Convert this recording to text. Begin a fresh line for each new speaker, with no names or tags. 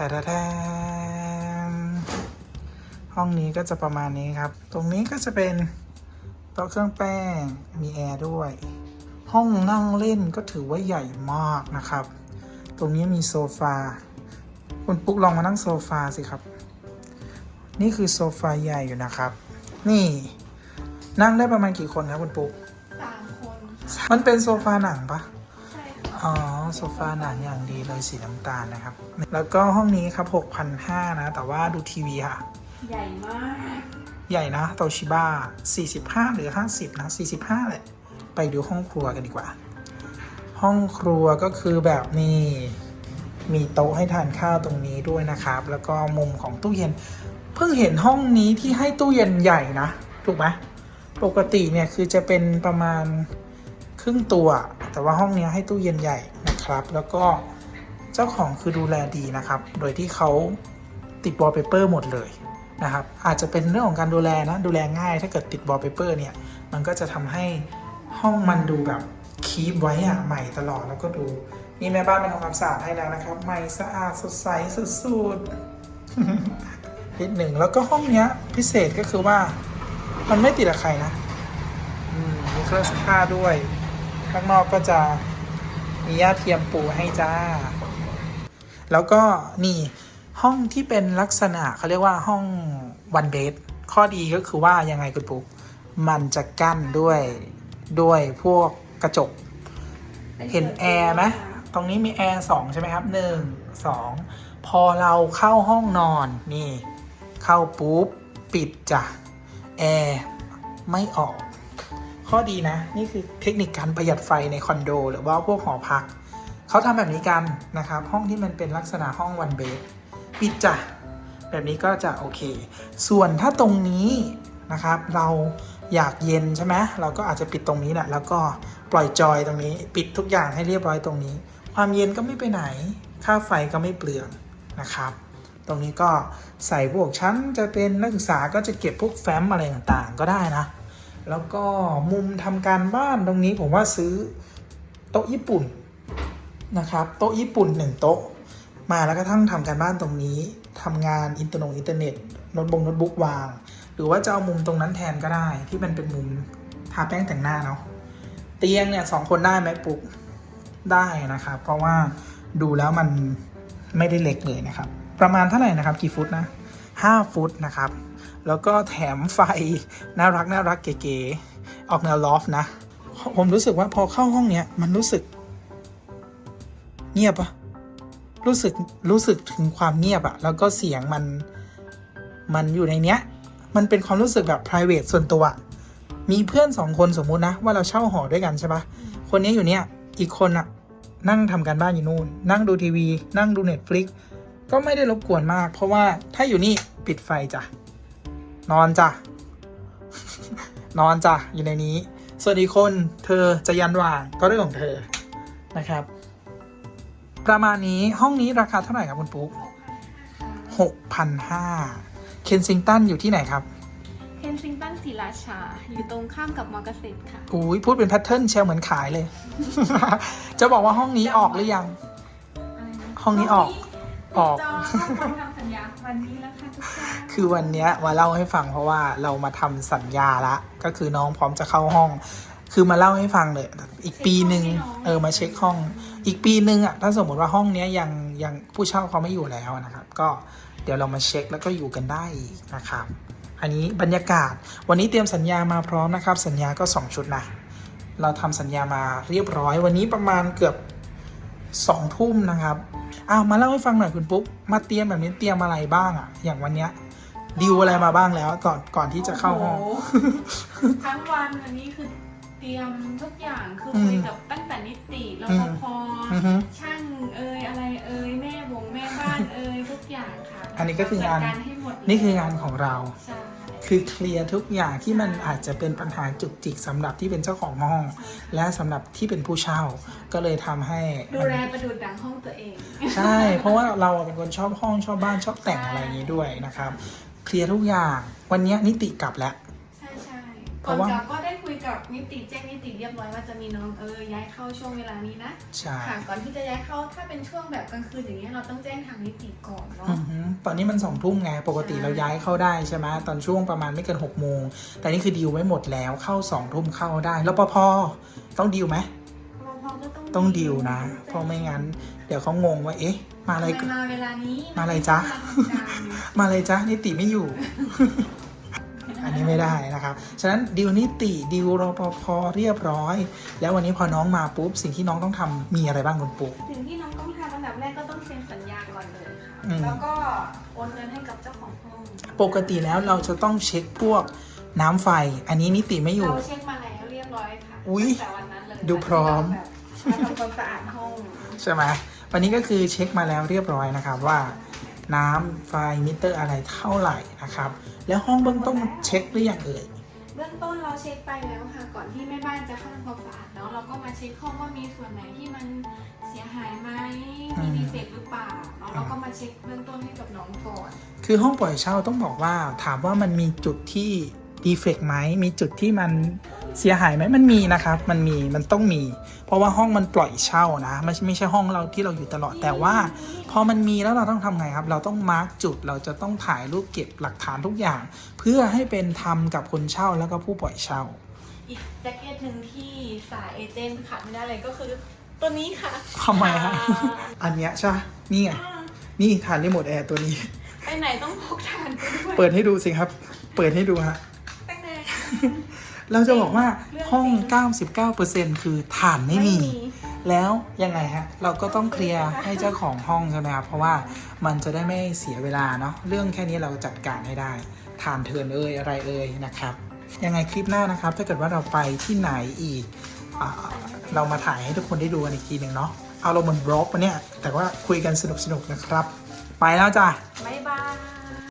แต่แทมห้องนี้ก็จะประมาณนี้ครับ ตรงนี้ก็จะเป็นโต๊ะเครื่องแป้ง มีแอร์ด้วย ห้องนั่งเล่นก็ถือว่าใหญ่มากนะครับ ตรงนี้มีโซฟา คุณปุ๊กลองมานั่งโซฟาสิครับ นี่คือโซฟาใหญ่อยู่นะครับ นี่ นั่งได้ประมาณกี่คนครับคุณปุ๊ก
สามคน
มันเป็นโซฟาหนังปะ
ใช่ค่ะ
อ๋อโซฟาหนังอย่างดีเลยสีน้ำตาลนะครับ แล้วก็ห้องนี้ครับ6,500นะ แต่ว่าดูทีวีค่ะ
ใหญ่มาก
ใหญ่นะโตชิบ้า45 หรือ 50 นะ 45แหละ ไปดูห้องครัวกันดีกว่า ห้องครัวก็คือแบบนี้มีโต๊ะให้ทานข้าวตรงนี้ด้วยนะครับ แล้วก็มุมของตู้เย็น เพิ่งเห็นห้องนี้ที่ให้ตู้เย็นใหญ่นะ ถูกไหมปกติเนี่ยคือจะเป็นประมาณครึ่งตัว แต่ว่าห้องนี้ให้ตู้เย็นใหญ่นะครับ แล้วก็เจ้าของคือดูแลดีนะครับ โดยที่เขาติดวอลเปเปอร์หมดเลยนะครับ อาจจะเป็นเรื่องของการดูแลนะ ดูแลง่าย ถ้าเกิดติดวอลเปเปอร์เนี่ย มันก็จะทำให้ห้องมันดูแบบคีปไว้อะใหม่ตลอด แล้วก็ดู นี่แม่บ้านมาทำความสะอาดให้แล้วนะครับ ใหม่สะอาดสดใสสุดๆนิดหนึ่ง แล้วก็ห้องเนี้ยพิเศษก็คือว่า มันไม่ติดกับใครนะมีเครื่องซักผ้าด้วย ข้างนอกก็จะมีหญ้าเทียมปูให้จ้า แล้วก็นี่ห้องที่เป็นลักษณะเขาเรียกว่าห้องวันเบดข้อดีก็คือว่ายังไงคุณปุ๊กมันจะกั้นด้วยด้วยพวกกระจก เห็นแอร์ไหมตรงนี้มีแอร์สองใช่ไหมครับหนึ่งสองพอเราเข้าห้องนอนนี่ เข้าปุ๊บ ปิดจ้ะแอร์ไม่ออก ข้อดีนะ นี่คือเทคนิคการประหยัดไฟในคอนโด หรือว่าพวกหอพัก เขาทำแบบนี้กันนะครับ ห้องที่มันเป็นลักษณะห้องวันเบดปิดจ้ะแบบนี้ก็จะโอเค ส่วนถ้าตรงนี้นะครับ เราอยากเย็นใช่ไหมเราก็อาจจะปิดตรงนี้แหละแล้วก็ปล่อยจอยตรงนี้ ปิดทุกอย่างให้เรียบร้อยตรงนี้ ความเย็นก็ไม่ไปไหน ค่าไฟก็ไม่เปลืองนะครับ ตรงนี้ก็ใส่พวกชั้นจะเป็นนักศึกษาก็จะเก็บพวกแฟ้มอะไรต่างๆ ก็ได้นะ แล้วก็มุมทำการบ้านตรงนี้ผมว่าซื้อโต๊ะญี่ปุ่นนะครับ โต๊ะญี่ปุ่นหนึ่งโต๊ะ มาแล้วก็ทั้งทำการบ้านตรงนี้ทำงานอินเทอร์น็ตอินเทอร์เน็ตโน้ตบงโน้ตบุ๊กวาง หรือว่าจะเอามุมตรงนั้นแทนก็ได้ ที่มันเป็นมุมทาแป้งแต่งหน้าเนาะเตียงเนี่ยสองคนได้ไหมปุ๊กได้นะครับ เพราะว่าดูแล้วมันไม่ได้เล็กเลยนะครับ ประมาณเท่าไหร่นะครับกี่ฟุตนะ ห้าฟุตนะครับ แล้วก็แถมไฟน่ารักน่ารักเก๋ๆออกแนวลอฟนะ ผมรู้สึกว่าพอเข้าห้องเนี้ยมันรู้สึก เงียบปะรู้สึกรู้สึกถึงความเงียบอะแล้วก็เสียงมันมันอยู่ในเนี้ย มันเป็นความรู้สึกแบบ p r i v a t ส่วนตัว มีเพื่อนสองคนสมมุตินะ ว่าเราเช่าหอด้วยกันใช่ปะคนนี้อยู่เนี้ยอีกคนอะนั่งทำการบ้านอยู่นู่น นั่งดูทีวี นั่งดู Netflix ก็ไม่ได้รบกวนมาก เพราะว่าถ้าอยู่นี่ปิดไฟจ้ะ นอนจ้ะ นอนจ้ะ อยู่ในนี้ ส่วนอีกคนเธอจะยันว่างก็เรื่องของเธอนะครับ ประมาณนี้ห้องนี้ราคาเท่าไหร่ครับคุณปุ๊กหกพันห้าเคนซิงตันอยู่ที่ไหนครับ
เคนซิงตันศรีราชา อยู่ตรงข้ามกับมอเกษตรค่ะ
อุ้ยพูดเป็นแพทเทิร์นเชียวเหมือนขายเลย จะบอกว่าห้องนี้ออกหรือยัง ห้องนี้ออก ออก
จองเข้ามาทำสัญญาวันนี้แล้วค่ะทุกท่าน
คือวันเนี้ยมาเล่าให้ฟังเพราะว่าเรามาทำสัญญาละ ก็คือน้องพร้อมจะเข้าห้อง คือมาเล่าให้ฟังเลยอีกปีหนึ่งเออมาเช็คห้อง อีกปีหนึ่งอะถ้าสมมติว่าห้องเนี้ยยังยังผู้เช่าเขาไม่อยู่แล้วนะครับ ก็เดี๋ยวเรามาเช็คแล้วก็อยู่กันได้อีกนะครับ อันนี้บรรยากาศวันนี้เตรียมสัญญามาพร้อมนะครับ สัญญาก็2ชุดนะเราทำสัญญามาเรียบร้อยวันนี้ประมาณเกือบ สองทุ่มนะครับอ้าวมาเล่าให้ฟังหน่อยคุณปุ๊กมาเตรียมแบบนี้เตรียมอะไรบ้างอะอย่างวันเนี้ยดิวอะไรมาบ้างแล้วก่อนก่อนที่จะเข้าห้อง
โโทั้งวันวันนี้คือเตรียมทุกอย่างคือคุยกับตั้งแต่นิติรปภ
อือฮึ
ช่างเอ่ยอะไรเอ่ยแม่วงแม่บ้านเอ่ยทุกอย่างค่ะ
อันนี้ก็คืองาน
จัดการให้หมดเลย
นี่คืองานของเรา
ใช่
คือเคลียร์ทุกอย่างที่มันอาจจะเป็นปัญหาจุกจิกสำหรับที่เป็นเจ้าของห้อง และสำหรับที่เป็นผู้เช่าก็เลยทำให้
ดู
มัน
แลประดุดดังห้องตัวเอง
ใช่ เพราะว่าเราเป็นคนชอบห้องชอบบ้านชอบแต่งอะไรอย่างนี้ด้วยนะครับ เคลียร์ทุกอย่างวันนี้นิติกลับแล้ว
ใช่ใช่
เพ
ก่อน
ราะว่า
กลับก็ได้คุย กับนิติแจ้งนิติเรียบร้อยว่าจะมีน้องเออย้ายเข้าช่วงเวลานี้นะ
ใช่
ค่ะก่อนที่จะย้ายเข้าถ้าเป็นช่วงแบบกลางคืนอย่างเงี้ยเราต้องแจ้งทางนิติก่อนเนาะ
อือหือตอนนี้มันสองทุ่มไงปกติ
ใช่
เราย้ายเข้าได้ใช่ไหมตอนช่วงประมาณไม่เกิน6กโมงแต่นี่คือดีลไว้หมดแล้วเข้าสองทุ่มเข้าได้แล้วปภต้องดีลไหม
รปภก็ต้อง
ต้องดีลนะ เพราะไม่งั้น เดี๋ยวเขางงว่าเอ๊ะ มาอะไร
ทำไมมาเวลานี้
มาอะไรจ๊ะ
มาทำการ
มาเลยจ้ะนิติไม่อยู่ อันนี้ไม่ได้นะครับ ฉะนั้นดีลนิติดีลรปภเรียบร้อย แล้ววันนี้พอน้องมาปุ๊บสิ่งที่น้องต้องทำมีอะไรบ้างคุณปุ๊
สิ่งที่น้องต้องทำอันดับแรกก็ต้องเซ็นสัญญาก่อนเลยค่ะ
อืม
แล้วก็โอนเงินให้กับเจ้าของห้อง
ปกติแล้วเราจะต้องเช็คพวกน้ำไฟ อันนี้นิติไม่อยู่
เราเช็คมาแล้วเรียบร้อยค่ะ
อุ๊ย
ตั้งแต่วันนั้นเลย
ดูพร้อม
แบบมาทำความสะอาดห้อง
ใช่ไหมวันนี้ก็คือเช็คมาแล้วเรียบร้อยนะครับว่า น้ำไฟมิเตอร์อะไรเท่าไหร่นะครับ แล้วห้องเบื้องต้นเช็คหรือยังเอ่ย
เบื้องต้นเราเช็คไปแล้วค่ะ ก่อนที่แม่บ้านจะเข้าทำความสะอาดเนาะเราก็มาเช็คห้องว่ามีส่วนไหนที่มันเสียหายไหม
อื
มี
ม
ดีเฟกต์หรือเปล่าเนาะเราก็มาเช็คเบื้องต้นให้กับน้องก่อน
คือห้องปล่อยเช่าต้องบอกว่าถามว่ามันมีจุดที่ ดีเฟกไหมมีจุดที่มันเสียหายไหมมันมีนะครับ มันมีมันต้องมี เพราะว่าห้องมันปล่อยเช่านะไม่ใช่ไม่ใช่ห้องเราที่เราอยู่ตลอดแต่ว่า พอมันมีแล้วเราต้องทำไงครับ เราต้องมาร์กจุดเราจะต้องถ่ายรูปเก็บหลักฐานทุกอย่าง เพื่อให้เป็นธรรมกับคนเช่าแล้วก็ผู้ปล่อยเช่า
อีกแจ็คเก็ตหนึ่งที่สายเอเจนต์ขาดไม่ได้เลยก็คือตัวนี้ค่ะ
ทำไมฮะ
อ่า
อันเนี้ยใช่ปะนี่ไงนี่ฐานรีโมทแอร์ตัวนี้
ไปไหนต้องพกทานไปด้วย
เปิดให้ดูสิครับ เปิดให้ดูฮะ
ตั้งแต่
เราจะบอกว่า
เรื่องจริง
ห้อง 99%คือฐานไม่มี แล้วยังไงฮะ เราก็ต้องเคลียร์ให้เจ้าของห้องใช่ไหมครับ เพราะว่ามันจะได้ไม่เสียเวลาเนาะ เรื่องแค่นี้เราจัดการให้ได้ฐานเทิร์นเอ่ยอะไรเอ่ยนะครับ ยังไงคลิปหน้านะครับ ถ้าเกิดว่าเราไปที่ไหนอีกอาเรามาถ่ายให้ทุกคนได้ดูกันอีกทีหนึ่งเนาะ เอาเราเหมือนบล็อกปะเนี่ย แต่ว่าคุยกันสนุกๆนะครับ ไปแล้วจ้ะ
ไป